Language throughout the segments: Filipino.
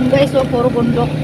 doon guys, so puro bundok.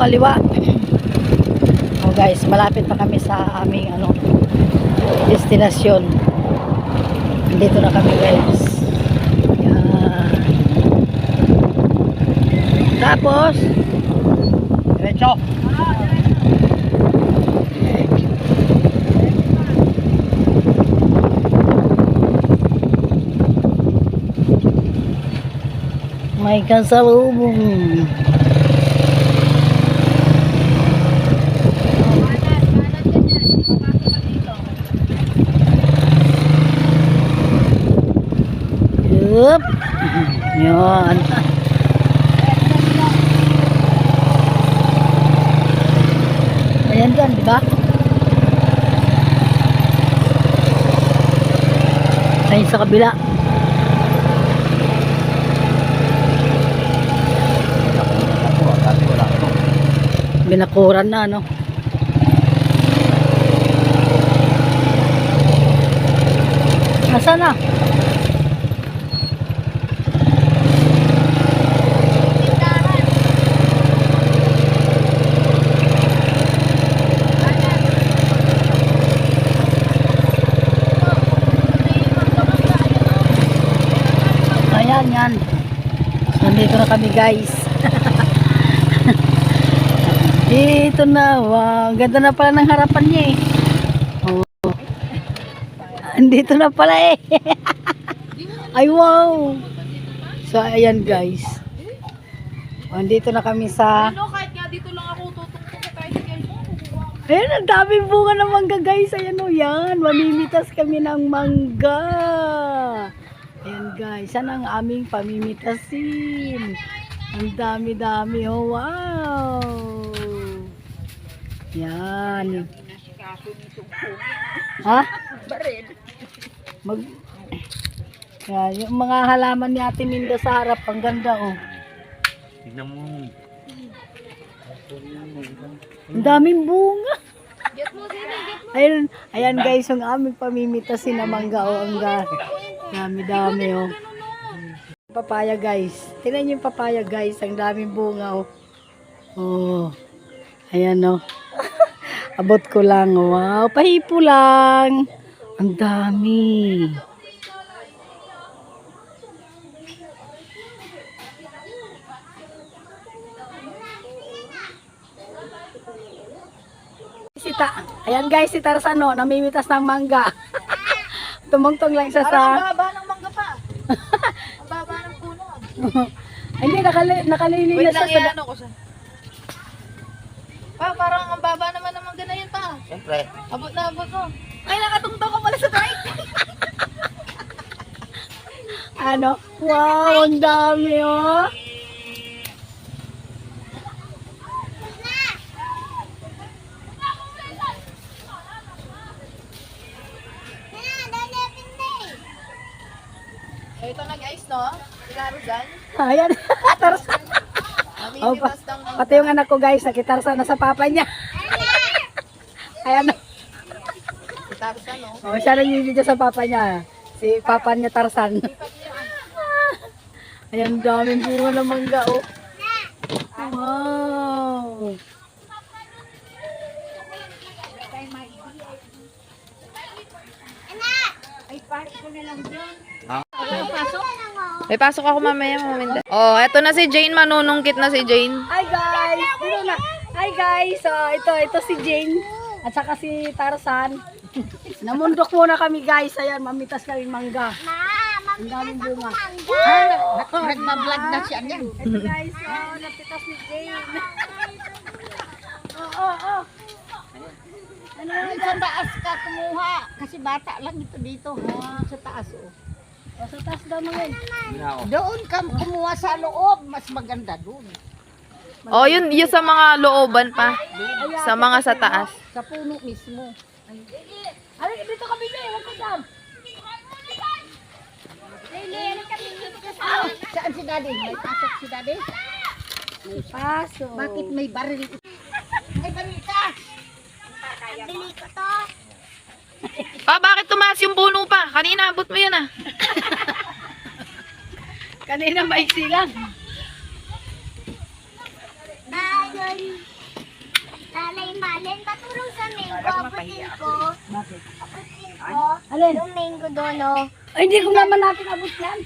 Kaliwa. Oh guys, malapit pa kami sa aming ano destinasyon. Dito na kami guys. Yan. Tapos, Diretso. may kasalubong. Yup. Yan. Dyan, di ba? Ayun sa kabila. Binakuran na, no? Nasaan na? Ayan, yan. Nandito na kami, guys. Dito na, wow. Ganda na pala ng harapan niya eh. Oh. Andito na pala eh. Ay, wow. So, ayan guys. Andito na kami sa... Ano, kahit nga dito lang ako tutok sa tricycle mo. Ayan, ang daming bunga ng mangga guys. Ayan o yan. Mamimitas kami ng mangga. Ayan guys. Yan ang aming pamimitasin. Ang dami-dami. Oh, wow. Yan. Ha? Mag... Yan, yung mga halaman ni Ate Minda sa harap. Ang ganda oh. Tignan mo. Ang daming bunga. Ayan, ayan guys, yung aming pamimitasin na mangga o ang ga. Dami dami oh. Papaya guys. Tingnan niyo yung papaya guys, ang daming bunga oh. Oh. Ayan oh. Abot ko lang. oh. Wow, pahipo lang. Ang dami. Si Ta Ayan guys, si Tarzan no, namimitas ng mangga. Tumungtong lang siya sa... baba ng mangga pa. Ang baba ng puno. Hindi, nakali, nakalili na Wait lang, sa... iano ko siya. Pa, parang ang baba naman ng mangga na yun pa. Siyempre. Abot na abot mo. Ay, nakatungtong ka pala sa trike. Ano? Wow, ang dami oh. Ito na guys, no? Dyan. Ayan, Tarzan. Oh, pa, pati yung anak ko guys, nakitarsan na sa papa niya. Ayan. Si Tarzan, no? Oh, siya nag-video sa papa niya. Si papa niya Tarzan. Ayan, daming bunga ng mangga oh. Wow. May pasok ako mamaya, maminda. Oh, eto na si Jane, manunungkit na si Jane. Hi guys! Dito na. Hi guys! So, ito, ito si Jane. At saka si Tarzan. Namundok muna kami guys. Ayan, mamitas kami mangga. Ang daming bunga. Nagbablog na siya niyan. Ito guys, oh, napitas ni Jane. oh, oh, oh. Ano Ano sa taas ka kumuha? Kasi bata lang ito dito. Ha? Sa taas oh. Sa taas daw naman. Doon ka kumuha sa loob. Mas maganda doon. Oh, yun, yun sa mga looban pa. Sa mga sa taas. Sa puno mismo. Ay, dito kami, May. Huwag ka dyan. Saan si daddy? May pasok si daddy? Paso. Bakit may baril? May baril ka! Bili ko to. Pa, bakit tumaas yung puno pa? Kanina, abot mo yun ah. Kanina maiksi lang. Bye! katulong sa mango, abutin ko. Bakit? Abutin ko. Alin? Yung mango doon, oh. Ay, hindi ko naman natin abot yan.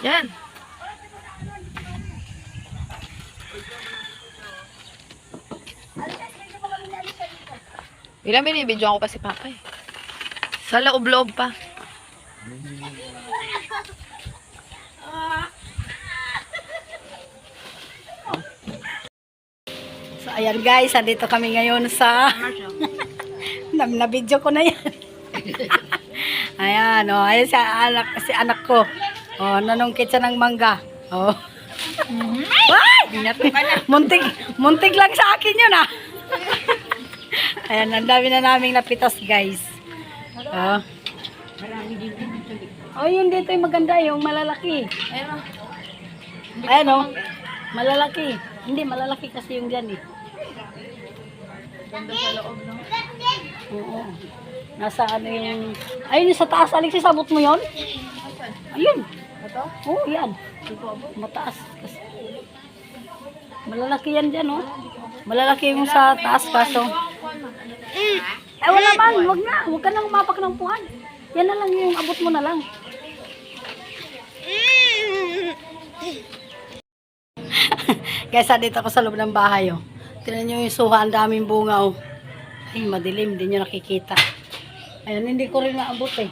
Yan. Bilang binibidyo ko pa si Papa eh. Sa loob-loob pa. So, ayan guys, andito kami ngayon sa... Nam na video ko na yan. ayan, oh, ayan si anak, si anak ko. Oh, nanungkit siya ng mangga. Oh. Ay! muntik, muntik lang sa akin yun ah. ayan, ang dami na naming napitas guys. Oh. Oh, yun dito yung maganda, yung malalaki. Ayan oh, malalaki. Hindi, malalaki kasi yung dyan eh. Oo. Nasa ano yung... Ayun, sa taas, Alexis, sabot mo yon? Ayun. Ito? Oo, yan. Mataas. Malalaki yan dyan, oh. Malalaki yung sa taas, kaso... Ay, wala man. Huwag na. Huwag ka nang umapak ng puhan. Yan na lang yung abot mo na lang. Guys, dito ako sa loob ng bahay, oh. Tignan nyo yung suha, ang daming bunga, oh. Ay, madilim, hindi nyo nakikita. Ayun, hindi ko rin naabot, eh.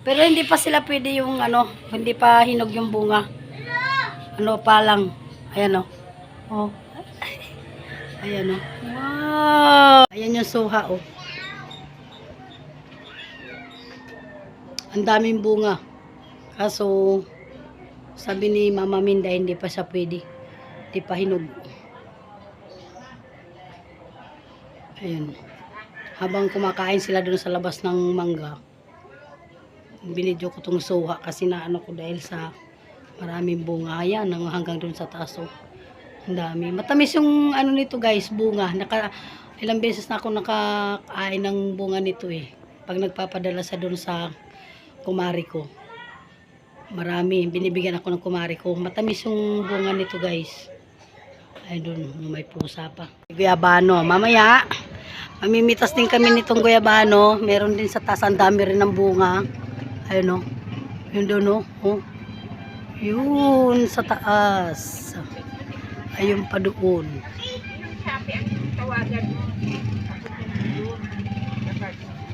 Pero hindi pa sila pwede yung, ano, hindi pa hinog yung bunga. Ano pa lang. Ayan, oh. Oh. Ayan, oh. Wow! Ayan yung suha, oh. Ang daming bunga. Kaso, sabi ni Mama Minda, hindi pa siya pwede. Hindi pa hinog. Ayun. Habang kumakain sila doon sa labas ng mangga, binidyo ko tong suha kasi naano ko dahil sa maraming bunga. Hang- hanggang doon sa taas. Oh. Ang dami. Matamis yung ano nito guys, bunga. Naka, ilang beses na ako nakakain ng bunga nito eh. Pag nagpapadala sa doon sa kumari ko. Marami. Binibigyan ako ng kumari ko. Matamis yung bunga nito guys. Ay doon, may pusa pa. Guyabano. Mamaya, mamimitas din kami nitong guyabano. Meron din sa taas. Ang dami rin ng bunga. Ayun o. Yun doon o. Oh. Yun sa taas. Ayun pa doon.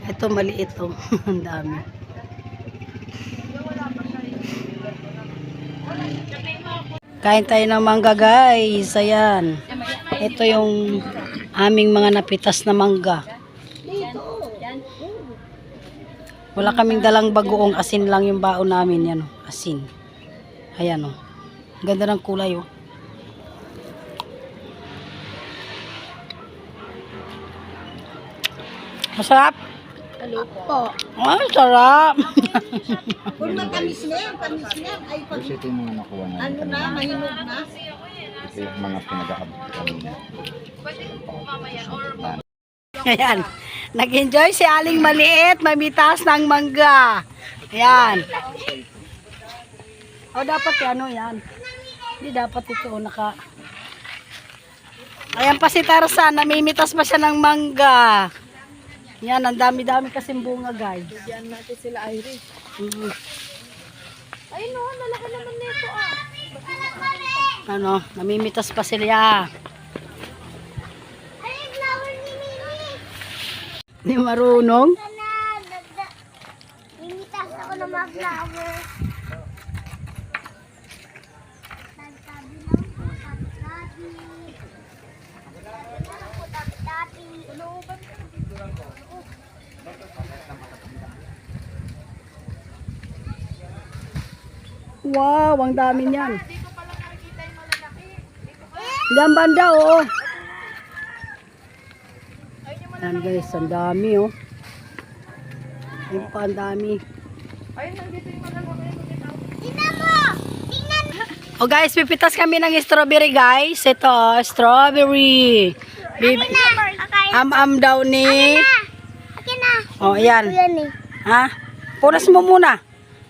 Ito maliit oh. Ang dami. Kain tayo ng mangga guys. Ayan. Ito yung aming mga napitas na mangga. Wala kaming dalang bagoong asin lang yung baon namin. Yan oh. Asin. Ayan oh. Ganda ng kulay oh. Masarap. Po. Ay, sarap. Kung matamis na yan, tamis na yan. Ay, pag Kasi ito yung mga nakuha na. ano na, mahinog na. Ito yung mga pinag-aabot kanina. Ayan. Nag-enjoy si Aling Maliit. Mamitas ng mangga. Ayan. O, dapat yan, o, yan. Hindi dapat ito, o, naka... Ayan pa si Tarzan. Namimitas pa siya ng mangga. Yan, ang dami-dami kasing bunga, guys. Yan natin sila Iris. Mm. Ay no, nalaki naman nito ah. Ano, namimitas pa sila. Ay, flower ni Mimi. Hindi marunong. Mimitas ako ng mga flower. Tabi lang po, tabi-tabi. Tabi lang po, tabi-tabi. Wow, ang dami niyan. Diyan banda, oo. Yan guys, ang dami, oh. Yung pa, ang dami. Tingnan mo! Tingnan mo! Oh guys, pipitas kami ng strawberry guys. Ito, oh, strawberry. Bib Am-am daw ni... na! Akin na! Oh, ayan. Yan. Ha? Punas mo muna.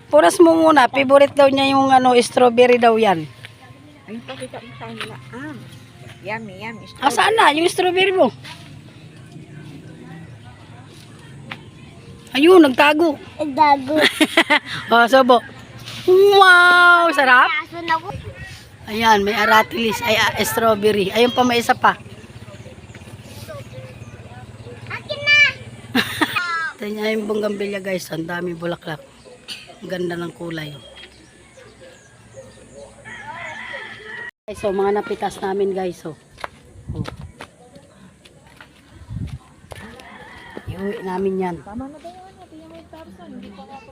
Punas mo muna. Favorite daw niya yung ano, strawberry daw yan. Ay, pakita mo sa nila. Ah, yummy, yummy. Asaan na? Yung strawberry mo. Ayun, nagtago. Nagdago. oh, sobo. Wow, sarap. Ayan, may aratilis. Ay, ah, strawberry. Ayun pa, may isa pa. Akin na. Ito niya yung bonggambilya guys. Ang dami bulaklak. Ang ganda ng kulay. oh. Guys, so mga napitas namin guys. Oh. Oh. Iuwi namin yan. Tama na ba? Samson, hindi pa ako